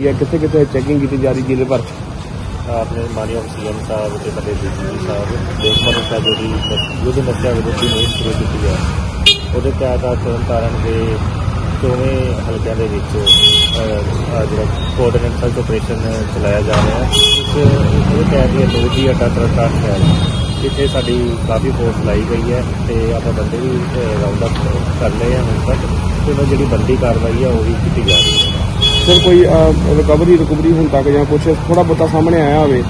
ਇਹ ਕਿੱਥੇ ਕਿੱਥੇ ਚੈਕਿੰਗ ਕੀਤੀ ਜਾ ਰਹੀ ਜ਼ਿਲ੍ਹੇ ਭਰ 'ਚ? ਆਪਣੇ ਮਾਨਯੋਗ ਸੀਐਮ ਸਾਹਿਬ ਤੇ ਸਾਡੇ ਡੀਜੀਪੀ ਸਾਹਿਬ ਦੇਖਭਾਲ ਸਾਹਿਬ ਜਿਹੜੀ ਯੁੱਧ ਨਸ਼ਾ ਵਿਰੋਧੀ ਮੁਹਿੰਮ ਸ਼ੁਰੂ ਕੀਤੀ ਹੈ। ਉਹਦੇ ਤਹਿਤ ਅੱਜ ਤਰਨਤਾਰਨ ਦੇ ਚੋਵੇਂ ਹਲਕਿਆਂ ਦੇ ਵਿੱਚ ਜਿਹੜਾ ਕੋਆਰਡੀਨੇਟ ਸਰਚ ਆਪਰੇਸ਼ਨ ਚਲਾਇਆ ਜਾ ਰਿਹਾ ਹੈ। ਇਸ ਉਹਦੇ ਤਹਿਤ ਇਹ ਲੋਜੀ ਅੱਡਾ ਤਰਨਤਾਰਨ ਹੈ। ਜਿੱਥੇ ਸਾਡੀ ਕਾਫੀ ਫੋਰਸ ਲਾਈ ਗਈ ਹੈ ਤੇ ਆਪਾਂ ਬੰਦੇ ਵੀ ਰਾਉਂਡ ਅਪ ਕਰ ਲਏ ਆ ਹੁਣ ਤੱਕ। ਤੇ ਉਹਨਾਂ ਜਿਹੜੀ ਬੰਦੀ ਕਾਰਵਾਈ ਹੈ ਉਹ ਵੀ ਕੀਤੀ ਜਾ ਰਹੀ ਹੈ। ਸਰ ਕੋਈ ਰਿਕਵਰੀ ਰਿਕਵਰੀ ਹੁਣ ਤੱਕ ਜਾਂ ਕੁਝ ਥੋੜਾ ਬਹੁਤਾ ਸਾਹਮਣੇ ਆਇਆ ਹੋਵੇ।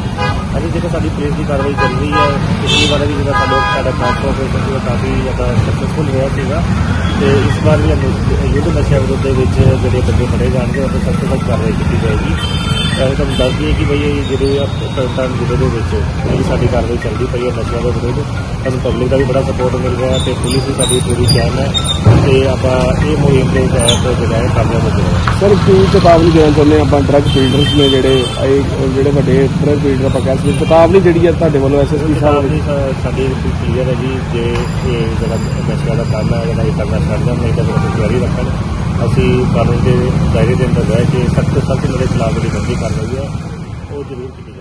ਅਜੇ ਜਿਹੜਾ ਸਾਡੀ ਪੁਲਿਸ ਦੀ ਕਾਰਵਾਈ ਚੱਲ ਰਹੀ ਹੈ। ਪਿਛਲੀ ਵਾਰ ਵੀ ਜਿਹੜਾ ਸਾਡਾ ਸਾਡਾ ਟ੍ਰਾਂਸਪੋਰਟ ਆਪਰੇਸ਼ਨ ਸੀਗਾ ਕਾਫੀ ਜ਼ਿਆਦਾ ਸਕਸੈਸਫੁਲ ਰਿਹਾ ਸੀਗਾ। ਤੇ ਇਸ ਵਾਰ ਵੀ ਸਾਨੂੰ ਯੁੱਧ ਨਸ਼ਾ ਵਿਰੁੱਧ ਦੇ ਵਿੱਚ ਜਿਹੜੇ ਬੰਦੇ ਫੜੇ ਜਾਣਗੇ ਉਹਨਾਂ ਸਖਤ ਤੋਂ ਸਖਤ ਕਾਰਵਾਈ ਕੀਤੀ ਜਾਏਗੀ। ਤਾਂ ਤੁਹਾਨੂੰ ਦੱਸ ਦਈਏ ਕਿ ਬਈ ਇਹ ਜਿਹੜੇ ਆ ਤਰਨਤਾਰਨ ਜ਼ਿਲ੍ਹੇ ਦੇ ਵਿੱਚ ਜਿਹੜੀ ਸਾਡੀ ਕਾਰਵਾਈ ਚੱਲਦੀ ਪਈ ਹੈ ਨਸ਼ਿਆਂ ਦੇ ਵਿਰੁੱਧ ਸਾਨੂੰ ਪਬਲਿਕ ਦਾ ਵੀ ਬੜਾ ਸਪੋਰਟ ਮਿਲ ਰਿਹਾ ਤੇ ਪੁਲਿਸ ਵੀ ਸਾਡੀ ਪੂਰੀ ਕਾਇਮ ਹੈ ਤੇ ਆਪਾਂ ਇਹ ਮੁਹਿੰਮ ਦੇ ਤਹਿਤ ਜਿਹੜਾ ਹੈ ਕਾਮਯਾਬ ਹੋ ਜਾਵਾਂਗੇ ਸਰ ਕੀ ਚੇਤਾਵਨੀ ਦੇਣਾ ਚਾਹੁੰਦੇ ਆਪਾਂ ਡਰੱਗ ਫੀਲਡਰਸ ਨੇ ਜਿਹੜੇ ਇਹ ਜਿਹੜੇ ਵੱਡੇ ਡਰੱਗ ਫੀਲਡਰ ਆਪਾਂ ਕਹਿ ਸਕਦੇ ਹਾਂ। ਚੇਤਾਵਨੀ ਜਿਹੜੀ ਹੈ ਤੁਹਾਡੇ ਵੱਲੋਂ ਐਸਐਸਪੀ ਸਾਹਿਬ ਦੀ ਸਾਡੀ ਕਲੀਅਰ ਹੈ ਜੀ ਜੇ ਇਹ ਜਿਹੜਾ ਨਸ਼ਿਆਂ ਦਾ ਕੰਮ ਹੈ ਜਿਹੜਾ ਇਹ ਕਰਨਾ ਦੇਣ ਨਹੀਂ ਤਾਂ ਜਾਰੀ ਰੱਖਣ ਅਸੀਂ ਕਾਨੂੰਨ ਦੇ ਦਾਇਰੇ ਦੇ ਅੰਦਰ ਰਹਿ ਕੇ ਸਖਤ ਸਖਤ ਮੇਰੇ ਖਿਲਾਫ ਜਿਹੜੀ ਬੰਦੀ ਕਰ ਰਹੀ ਹੈ, ਉਹ ਜ਼ਰੂਰ ਕੀਤੀ